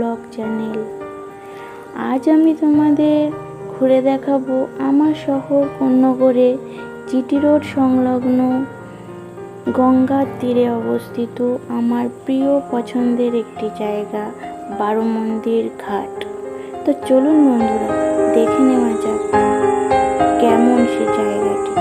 Blog channel. আজ আমি তোমাদের ঘুরে দেখাবো আমার শহর কন্যগড়ে জিটি রোড সংলগ্ন গঙ্গার তীরে অবস্থিত আমার প্রিয় পছন্দের একটি জায়গা, বারো মন্দির ঘাট। তো চলুন বন্ধুরা, দেখে নেওয়া যাক কেমন সে জায়গাটি।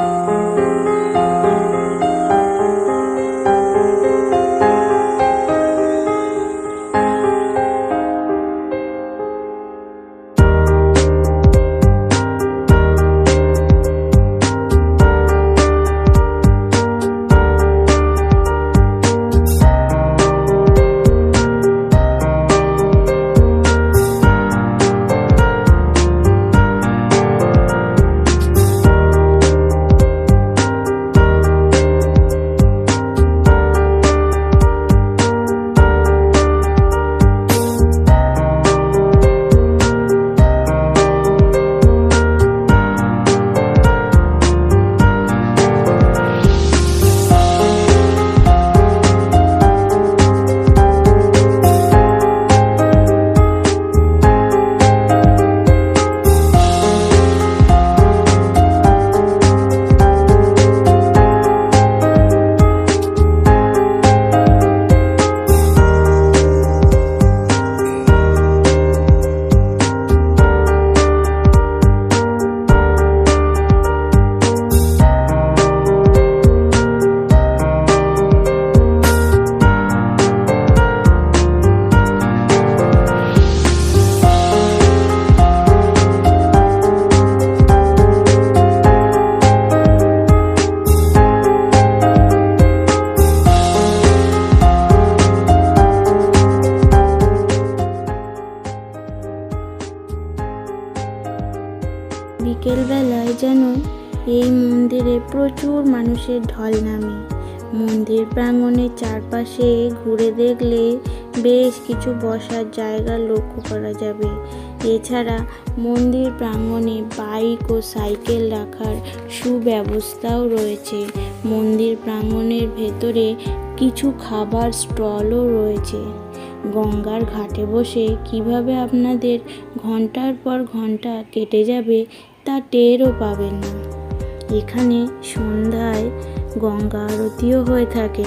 এই মন্দিরে প্রচুর মানুষের ঢল নামে। মন্দির প্রাঙ্গণের চারপাশে ঘুরে দেখলে বেশ কিছু বসার জায়গা লক্ষ্য করা যাবে। এছাড়া মন্দির প্রাঙ্গণে বাইক ও সাইকেল রাখার সুব্যবস্থাও রয়েছে। মন্দির প্রাঙ্গণের ভেতরে কিছু খাবার স্টলও রয়েছে। গঙ্গার ঘাটে বসে কীভাবে আপনাদের ঘণ্টার পর ঘণ্টা কেটে যাবে তা টেরও পাবেন না। এখানে সন্ধ্যায় গঙ্গা আরতিও হয়ে থাকে।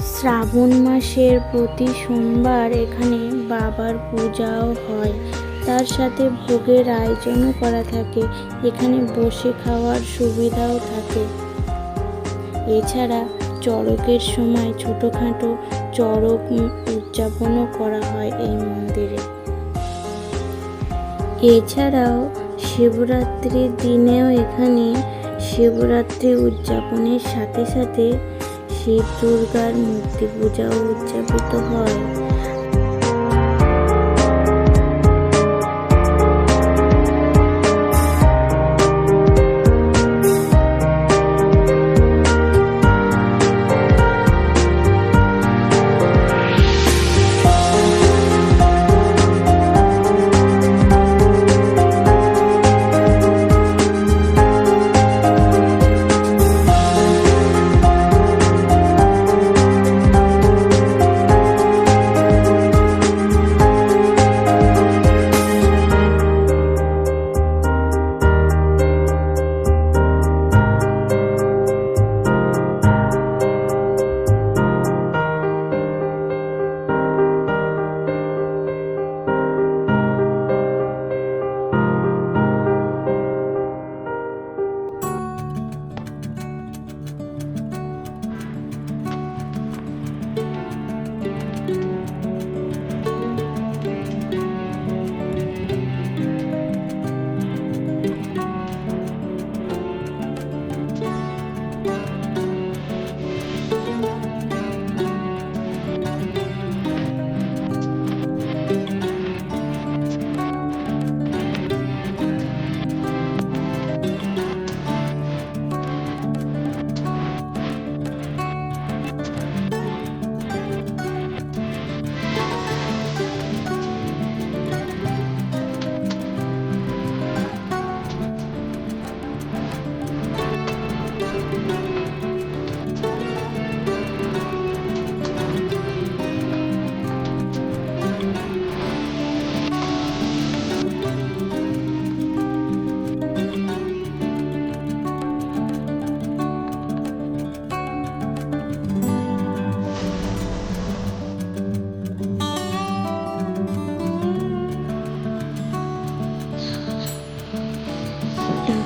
শ্রাবণ মাসের প্রতি সোমবার এখানে বাবার পূজাও হয়। তার সাথে ভোগের আয়োজনও করা থাকে। এখানে বসে খাওয়ার সুবিধাও থাকে। এছাড়া চড়কের সময় ছোটোখাটো চড়ক উদযাপনও করা হয় এই মন্দিরে। এছাড়াও শিবরাত্রির দিনেও এখানে শিবরাত্রি উদযাপনের সাথে সাথে শিব দুর্গার মূর্তি পূজাও উদযাপিত হয়।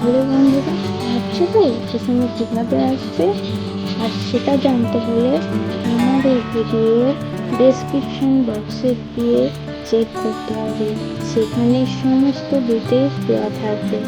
তাহলে বন্ধুরা ভাবছ তো সেখানে কীভাবে আসবে আর সেটা জানতে হলে আমাদের ভিডিও ডেসক্রিপশন বক্সে গিয়ে চেক করতে হবে। সেখানে সমস্ত ডিটেলস দেওয়া থাকবে।